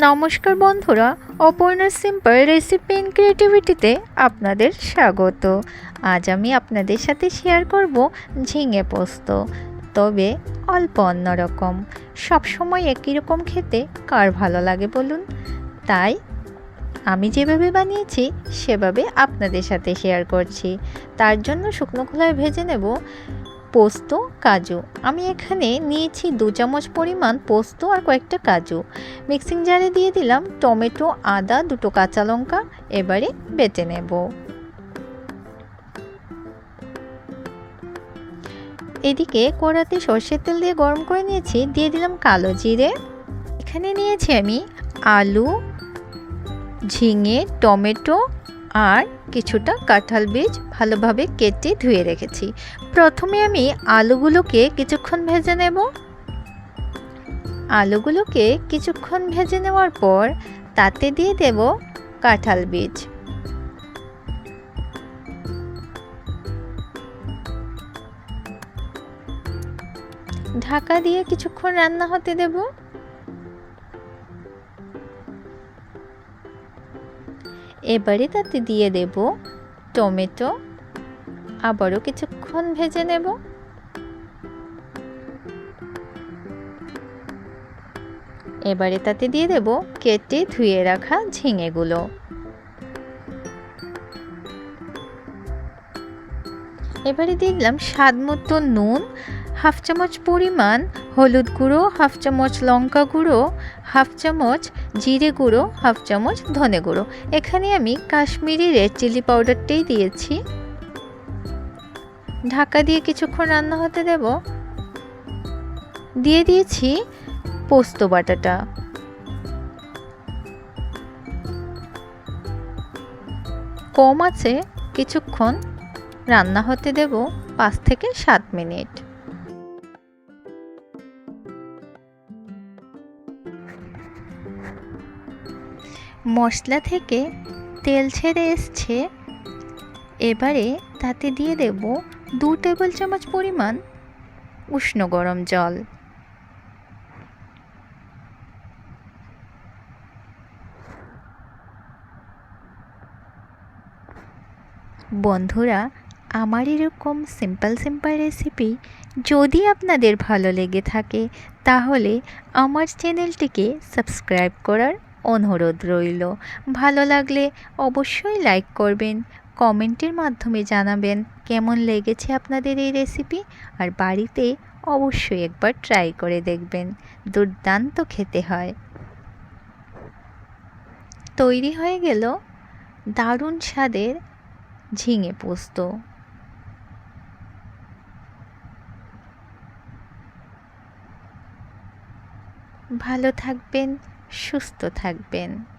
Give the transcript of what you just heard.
নমস্কার বন্ধুরা Aparna simple recipe in ক্রিয়েটিভিটিতে আপনাদের স্বাগত। আজ আমি আপনাদের সাথে শেয়ার করব ঝিঙে পোস্ত, তবে অল্প অন্যরকম সবসময় একই রকম খেতে কার ভালো লাগে বলুন? তাই আমি যেভাবে বানিয়েছি, সেভাবে আপনাদের সাথে শেয়ার করছি। তার জন্য শুকনো খোলায় ভেজে নেব পোস্ত, কাজু। আমি এখানে নিয়েছি দু চামচ পরিমাণ পোস্ত আর কয়েকটা কাজু। মিক্সিং জারে দিয়ে দিলাম টমেটো, আদা, দুটো কাঁচা লঙ্কা। এবারে বেটে নেব। এদিকে কড়াতে সর্ষের তেল দিয়ে গরম করে নিয়েছি। দিয়ে দিলাম কালো জিরে। এখানে নিয়েছি আমি আলু, ঝিঙে, টমেটো আর কিছুটা কাঁঠাল বীজ ভালোভাবে কেটে ধুয়ে রেখেছি। প্রথমে আমি আলুগুলোকে কিছুক্ষণ ভেজে নেব। আলুগুলোকে কিছুক্ষণ ভেজে নেওয়ার পর তাতে দিয়ে দেব কাঁঠাল বীজ। ঢাকা দিয়ে কিছুক্ষণ রান্না হতে দেবো। এবারে তাতে দিয়ে দেব টমেটো। আবারও কিছুক্ষণ ভেজে নেব। এবারে তাতে দিয়ে দেব কেটে ধুয়ে রাখা ঝিঙেগুলো। এবারে দিয়ে দিলাম স্বাদ মতো নুন হাফ চামচ পরিমাণ হলুদ গুঁড়ো, হাফ চামচ লঙ্কা গুঁড়ো, হাফ চামচ জিরে গুঁড়ো, হাফ চামচ ধনে গুঁড়ো। এখানে আমি কাশ্মীরি রেড চিলি পাউডারটাই দিয়েছি। ঢাকা দিয়ে কিছুক্ষণ রান্না হতে দেব। দিয়ে দিয়েছি পোস্ত বাটাটা। কম আছে কিছুক্ষণ রান্না হতে দেব পাঁচ থেকে সাত মিনিট। মশলা থেকে তেল ছেড়ে এসছে। এবারে তাতে দিয়ে দেব দু টেবিল চামচ পরিমাণ উষ্ণ গরম জল। বন্ধুরা, আমার এরকম সিম্পল সিম্পল রেসিপি যদি আপনাদের ভালো লেগে থাকে, তাহলে আমার চ্যানেলটিকে সাবস্ক্রাইব করার অনুরোধ রইল। ভালো লাগলে অবশ্যই লাইক করবেন কমেন্টের মাধ্যমে জানাবেন কেমন লেগেছে আপনাদের এই রেসিপি আর বাড়িতে অবশ্যই একবার ট্রাই করে দেখবেন, দুর্দান্ত খেতে হয়। তৈরি হয়ে গেল দারুণ স্বাদের ঝিঙে পোস্ত। ভালো থাকবেন সুস্থ থাকবেন।